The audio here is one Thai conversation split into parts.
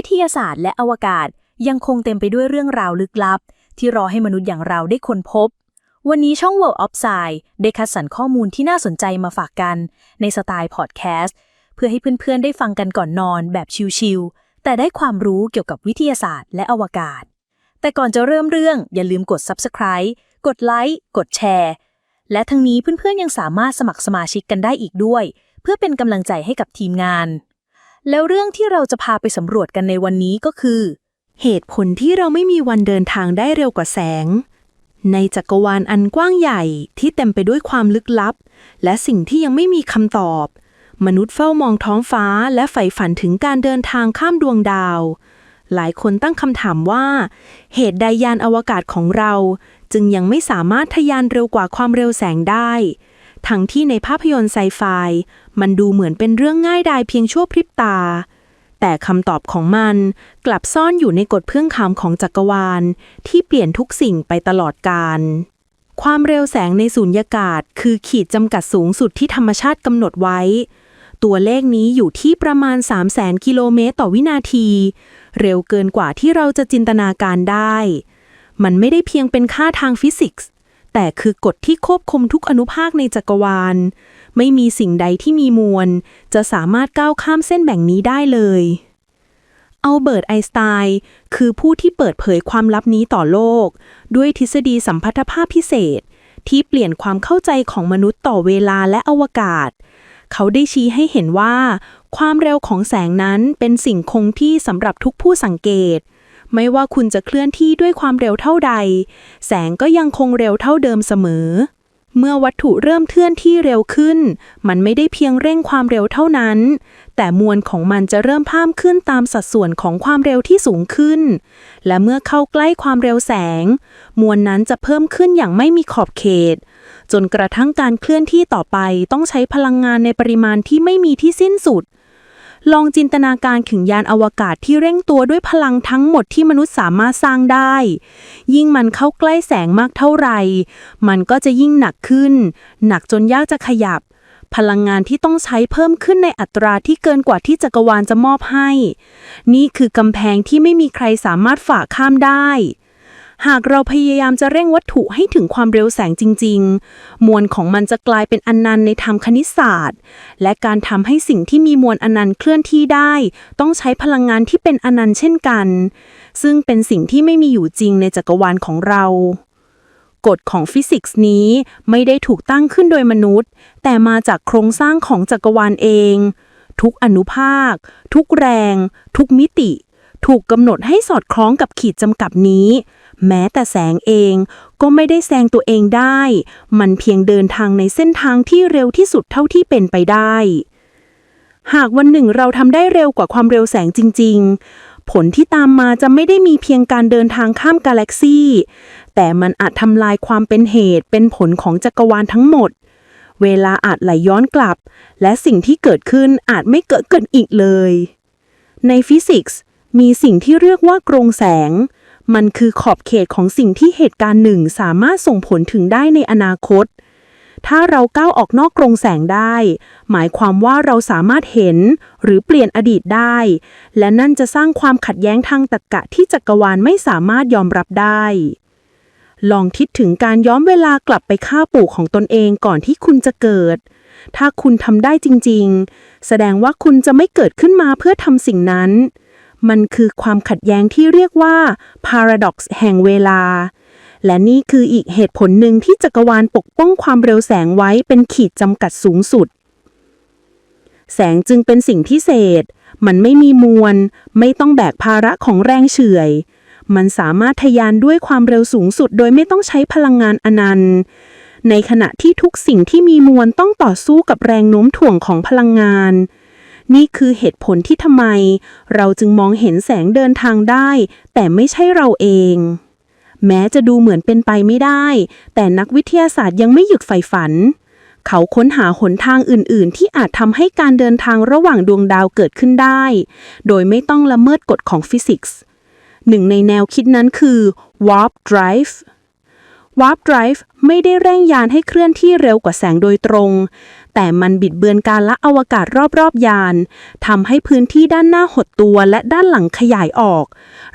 วิทยาศาสตร์และอวกาศยังคงเต็มไปด้วยเรื่องราวลึกลับ ที่รอให้มนุษย์อย่างเราได้ค้นพบ วันนี้ช่อง World of Sci ได้คัดสรรข้อมูลที่น่าสนใจมาฝากกัน ในสไตล์พอดแคสต์เพื่อให้เพื่อนๆ ได้ฟังกันก่อนนอนแบบชิลๆ แต่ได้ความรู้เกี่ยวกับวิทยาศาสตร์และอวกาศ แต่ก่อนจะเริ่มเรื่องอย่าลืมกด Subscribe กดไลค์กดแชร์และทั้งนี้เพื่อนๆยังสามารถสมัครสมาชิกกันได้อีกด้วย เพื่อเป็นกำลังใจให้กับทีมงาน แล้วเรื่องที่เราจะพาไปสำรวจกันในวันนี้ก็คือ เหตุผลที่เราไม่มีวันเดินทางได้เร็วกว่าแสง ในจักรวาลอันกว้างใหญ่ที่เต็มไปด้วยความลึกลับ และสิ่งที่ยังไม่มีคำตอบ มนุษย์เฝ้ามองท้องฟ้าและใฝ่ฝันถึงการเดินทางข้ามดวงดาว หลายคนตั้งคำถามว่า เหตุใดยานอวกาศของเรา จึงยังไม่สามารถทะยานเร็วกว่าความเร็วแสงได้ ทั้งที่ในภาพยนตร์ไซไฟมันดูเหมือนเป็นเรื่องง่ายดายเพียงชั่วพริบตา แต่คำตอบของมันกลับซ่อนอยู่ในกฎเพื่องคำของจักรวาล ที่เปลี่ยนทุกสิ่งไปตลอดกาลความเร็วแสงในสูญญากาศ คือขีดจำกัดสูงสุดที่ธรรมชาติกำหนดไว้ ตัวเลขนี้อยู่ที่ประมาณ 3 0 0แสนกิโลเมตรต่อวินาที เร็วเกินกว่าที่เราจะจินตนาการได้ มันไม่ได้เพียงเป็นค่าทางฟิสิกส์ แต่คือกฎที่ควบคุมทุกอนุภาคในจักรวาล ไม่มีสิ่งใดที่มีมวล จะสามารถก้าวข้ามเส้นแบ่งนี้ได้เลยอัลเบิร์ตไอน์สไตน์คือผู้ที่เปิดเผยความลับนี้ต่อโลก ด้วยทฤษฎีสัมพัทธภาพพิเศษ ที่เปลี่ยนความเข้าใจของมนุษย์ต่อเวลาและอวกาศ เขาได้ชี้ให้เห็นว่า ความเร็วของแสงนั้นเป็นสิ่งคงที่สำหรับทุกผู้สังเกต ไม่ว่าคุณจะเคลื่อนที่ด้วยความเร็วเท่าใด แสงก็ยังคงเร็วเท่าเดิมเสมอ เมื่อวัตถุเริ่มเคลื่อนที่เร็วขึ้น มันไม่ได้เพียงเร่งความเร็วเท่านั้น แต่มวลของมันจะเริ่มเพิ่มขึ้นตามสัดส่วนของความเร็วที่สูงขึ้น และเมื่อเข้าใกล้ความเร็วแสง มวลนั้นจะเพิ่มขึ้นอย่างไม่มีขอบเขต จนกระทั่งการเคลื่อนที่ต่อไปต้องใช้พลังงานในปริมาณที่ไม่มีที่สิ้นสุด ลองจินตนาการถึงยานอวกาศที่เร่งตัวด้วยพลังทั้งหมดที่มนุษย์สามารถสร้างได้ ยิ่งมันเข้าใกล้แสงมากเท่าไหร่มันก็จะยิ่งหนักขึ้น หนักจนยากจะขยับ พลังงานที่ต้องใช้เพิ่มขึ้นในอัตราที่เกินกว่าที่จักรวาลจะมอบให้ นี่คือกำแพงที่ไม่มีใครสามารถฝ่าข้ามได้ หากเราพยายามจะเร่งวัตถุให้ถึงความเร็วแสงจริง ๆ มวลของมันจะกลายเป็นอนันต์ในทางคณิตศาสตร์ และการทำให้สิ่งที่มีมวลอนันต์เคลื่อนที่ได้ ต้องใช้พลังงานที่เป็นอนันต์เช่นกัน ซึ่งเป็นสิ่งที่ไม่มีอยู่จริงในจักรวาลของเรากฎของฟิสิกส์นี้ไม่ได้ถูกตั้งขึ้นโดยมนุษย์ แต่มาจากโครงสร้างของจักรวาลเอง ทุกอนุภาค ทุกแรง ทุกมิติ ถูกกำหนดให้สอดคล้องกับขีดจำกัดนี้ แม้แต่แสงเองก็ไม่ได้แซงตัวเองได้ มันเพียงเดินทางในเส้นทางที่เร็วที่สุดเท่าที่เป็นไปได้ หากวันหนึ่งเราทำได้เร็วกว่าความเร็วแสงจริง ๆ ผลที่ตามมาจะไม่ได้มีเพียงการเดินทางข้ามกาแล็กซี่แต่มันอาจทำลายความเป็นเหตุเป็นผลของจักรวาลทั้งหมด เวลาอาจไหลย้อนกลับ และสิ่งที่เกิดขึ้นอาจไม่เกิดขึ้นอีกเลย ในฟิสิกส์ มีสิ่งที่เรียกว่ากรงแสง มันคือขอบเขตของสิ่งที่เหตุการณ์หนึ่งสามารถส่งผลถึงได้ในอนาคต ถ้าเราก้าวออกนอกกรงแสงได้ หมายความว่าเราสามารถเห็นหรือเปลี่ยนอดีตได้ และนั่นจะสร้างความขัดแย้งทางตรรกะที่จักรวาลไม่สามารถยอมรับได้ลองคิดถึงการย้อนเวลากลับไปฆ่าปู่ของตนเองก่อนที่คุณจะเกิด ถ้าคุณทำได้จริง ๆ แสดงว่าคุณจะไม่เกิดขึ้นมาเพื่อทำสิ่งนั้น มันคือความขัดแย้งที่เรียกว่า paradox แห่งเวลา และนี่คืออีกเหตุผลหนึ่งที่จักรวาลปกป้องความเร็วแสงไว้เป็นขีดจำกัดสูงสุด แสงจึงเป็นสิ่งพิเศษ มันไม่มีมวล ไม่ต้องแบกภาระของแรงเฉื่อย มันสามารถทะยานด้วยความเร็วสูงสุด โดยไม่ต้องใช้พลังงานอนันต์ ในขณะที่ทุกสิ่งที่มีมวลต้องต่อสู้กับแรงโน้มถ่วงของพลังงาน นี่คือเหตุผลที่ทำไม เราจึงมองเห็นแสงเดินทางได้ แต่ไม่ใช่เราเอง แม้จะดูเหมือนเป็นไปไม่ได้ แต่นักวิทยาศาสตร์ยังไม่หยุดใฝ่ฝัน เขาค้นหาหนทางอื่น ๆ ที่อาจทำให้การเดินทางระหว่างดวงดาวเกิดขึ้นได้ โดยไม่ต้องละเมิดกฎของฟิสิกส์หนึ่งในแนวคิดนั้นคือ warp drive warp drive ไม่ได้เร่งยานให้เคลื่อนที่เร็วกว่าแสงโดยตรง แต่มันบิดเบือนการละอวกาศรอบๆยานทำให้พื้นที่ด้านหน้าหดตัวและด้านหลังขยายออก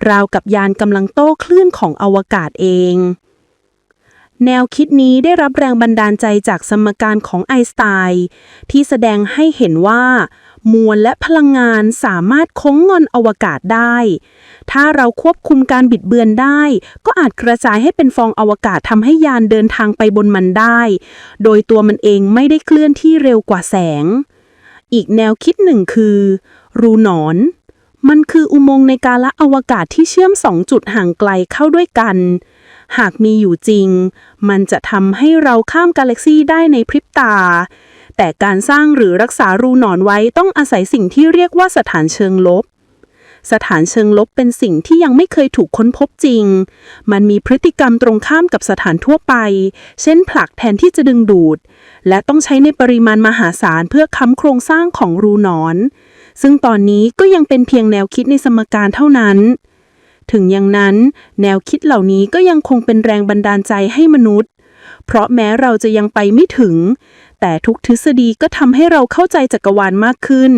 ราวกับยานกำลังโต้คลื่นของอวกาศเอง แนวคิดนี้ได้รับแรงบันดาลใจจากสมการของไอน์สไตน์ที่แสดงให้เห็นว่า มวลและพลังงานสามารถโค้งงอนอวกาศได้ ถ้าเราควบคุมการบิดเบือนได้ ก็อาจกระจายให้เป็นฟองอวกาศทำให้ยานเดินทางไปบนมันได้ โดยตัวมันเองไม่ได้เคลื่อนที่เร็วกว่าแสง อีกแนวคิดหนึ่งคือ รูหนอน มันคืออุโมงค์ในกาละอวกาศที่เชื่อมสองจุดห่างไกลเข้าด้วยกันหากมีอยู่จริง มันจะทำให้เราข้ามกาแล็กซีได้ในพริบตา แต่การสร้างหรือรักษารูหนอนไว้ต้องอาศัยสิ่งที่เรียกว่าสถานเชิงลบ สถานเชิงลบเป็นสิ่งที่ยังไม่เคยถูกค้นพบจริง มันมีพฤติกรรมตรงข้ามกับสถานทั่วไป เช่นผลักแทนที่จะดึงดูด และต้องใช้ในปริมาณมหาศาลเพื่อค้ำโครงสร้างของรูหนอน ซึ่งตอนนี้ก็ยังเป็นเพียงแนวคิดในสมการเท่านั้นถึงอย่างนั้น แนวคิดเหล่านี้ก็ยังคงเป็นแรงบันดาลใจให้มนุษย์ เพราะแม้เราจะยังไปไม่ถึงแต่ทุกทฤษฎีก็ทำให้เราเข้าใจจักรวาลมากขึ้น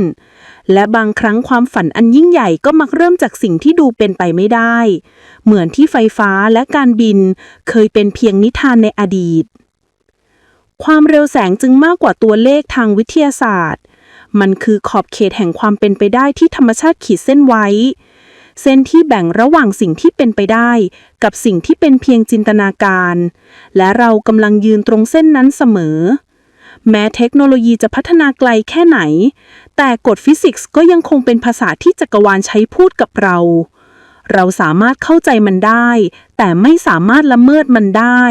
และบางครั้งความฝันอันยิ่งใหญ่ก็มักเริ่มจากสิ่งที่ดูเป็นไปไม่ได้ เหมือนที่ไฟฟ้าและการบิน เคยเป็นเพียงนิทานในอดีต ความเร็วแสงจึงมากกว่าตัวเลขทางวิทยาศาสตร์ มันคือขอบเขตแห่งความเป็นไปได้ที่ธรรมชาติขีดเส้นไว้ เส้นที่แบ่งระหว่างสิ่งที่เป็นไปได้ กับสิ่งที่เป็นเพียงจินตนาการ และเรากำลังยืนตรงเส้นนั้นเสมอ แม้เทคโนโลยีจะพัฒนาไกลแค่ไหน แต่กฎฟิสิกส์ก็ยังคงเป็นภาษาที่จักรวาลใช้พูดกับเรา เราสามารถเข้าใจมันได้ แต่ไม่สามารถละเมิดมันได้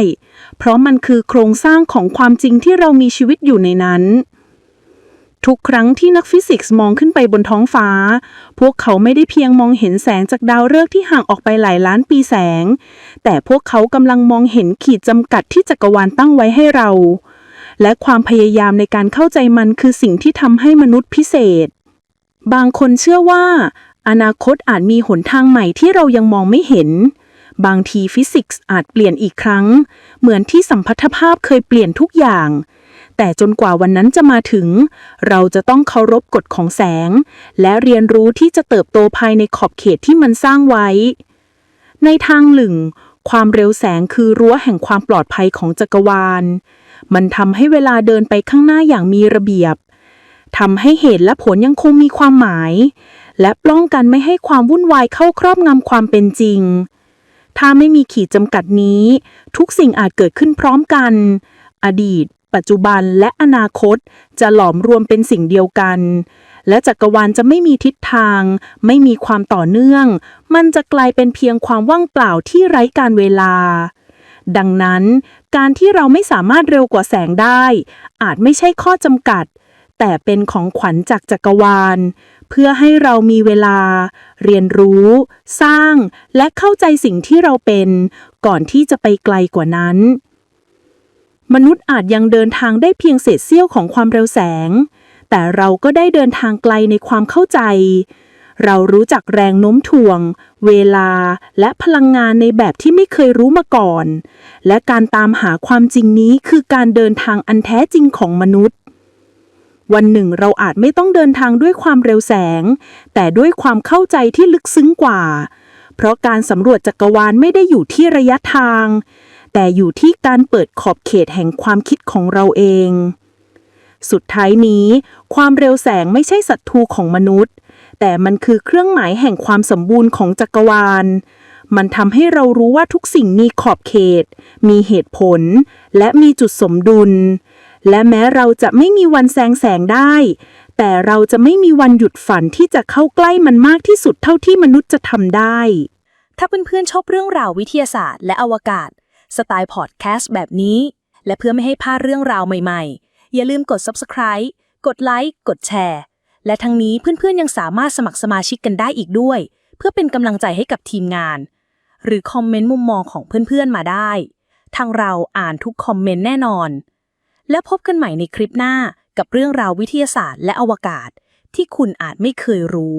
เพราะมันคือโครงสร้างของความจริงที่เรามีชีวิตอยู่ในนั้นทุกครั้งที่นักฟิสิกส์มองขึ้นไปบนท้องฟ้า พวกเขาไม่ได้เพียงมองเห็นแสงจากดาวฤกษ์ที่ห่างออกไปหลายล้านปีแสง แต่พวกเขากำลังมองเห็นขีดจำกัดที่จักรวาลตั้งไว้ให้เรา และความพยายามในการเข้าใจมันคือสิ่งที่ทำให้มนุษย์พิเศษ บางคนเชื่อว่า อนาคตอาจมีหนทางใหม่ที่เรายังมองไม่เห็น บางทีฟิสิกส์อาจเปลี่ยนอีกครั้ง เหมือนที่สัมพัทธภาพเคยเปลี่ยนทุกอย่าง แต่จนกว่าวันนั้นจะมาถึง เราจะต้องเคารพกฎของแสง และเรียนรู้ที่จะเติบโตภายในขอบเขตที่มันสร้างไว้ในทางหนึ่ง ความเร็วแสงคือรั้วแห่งความปลอดภัยของจักรวาล มันทำให้เวลาเดินไปข้างหน้าอย่างมีระเบียบทำให้เหตุและผลยังคงมีความหมาย และป้องกันไม่ให้ความวุ่นวายเข้าครอบงำความเป็นจริง ถ้าไม่มีขีดจำกัดนี้ ทุกสิ่งอาจเกิดขึ้นพร้อมกัน อดีตปัจจุบันและอนาคตจะหลอมรวมเป็นสิ่งเดียวกัน และจักรวาลจะไม่มีทิศทาง ไม่มีความต่อเนื่อง มันจะกลายเป็นเพียงความว่างเปล่าที่ไร้การเวลา ดังนั้น การที่เราไม่สามารถเร็วกว่าแสงได้ อาจไม่ใช่ข้อจำกัด แต่เป็นของขวัญจากจักรวาล เพื่อให้เรามีเวลา เรียนรู้ สร้าง และเข้าใจสิ่งที่เราเป็น ก่อนที่จะไปไกลกว่านั้น มนุษย์อาจยังเดินทางได้เพียงเศษเสี้ยวของความเร็วแสง แต่เราก็ได้เดินทางไกลในความเข้าใจ เรารู้จักแรงโน้มถ่วง เวลา และพลังงานในแบบที่ไม่เคยรู้มาก่อน และการตามหาความจริงนี้คือการเดินทางอันแท้จริงของมนุษย์ วันหนึ่งเราอาจไม่ต้องเดินทางด้วยความเร็วแสง แต่ด้วยความเข้าใจที่ลึกซึ้งกว่า เพราะการสำรวจจักรวาลไม่ได้อยู่ที่ระยะทาง แต่อยู่ที่การเปิดขอบเขตแห่งความคิดของเราเอง สุดท้ายนี้ ความเร็วแสงไม่ใช่ศัตรูของมนุษย์ แต่มันคือเครื่องหมายแห่งความสมบูรณ์ของจักรวาล มันทำให้เรารู้ว่าทุกสิ่งมีขอบเขต มีเหตุผล และมีจุดสมดุล และแม้เราจะไม่มีวันแซงแสงได้ แต่เราจะไม่มีวันหยุดฝันที่จะเข้าใกล้มันมากที่สุดเท่าที่มนุษย์จะทำได้ ถ้าเพื่อนๆชอบเรื่องราววิทยาศาสตร์และอวกาศ สไตล์พอดแคสต์แบบนี้ และเพื่อไม่ให้พลาดเรื่องราวใหม่ๆ อย่าลืมกด subscribe กดไลค์กดแชร์และทั้งนี้เพื่อนๆยังสามารถสมัครสมาชิกกันได้อีกด้วย เพื่อเป็นกำลังใจให้กับทีมงาน หรือคอมเมนต์มุมมองของเพื่อนๆมาได้ ทางเราอ่านทุกคอมเมนต์แน่นอน และพบกันใหม่ในคลิปหน้ากับเรื่องราววิทยาศาสตร์และอวกาศ ที่คุณอาจไม่เคยรู้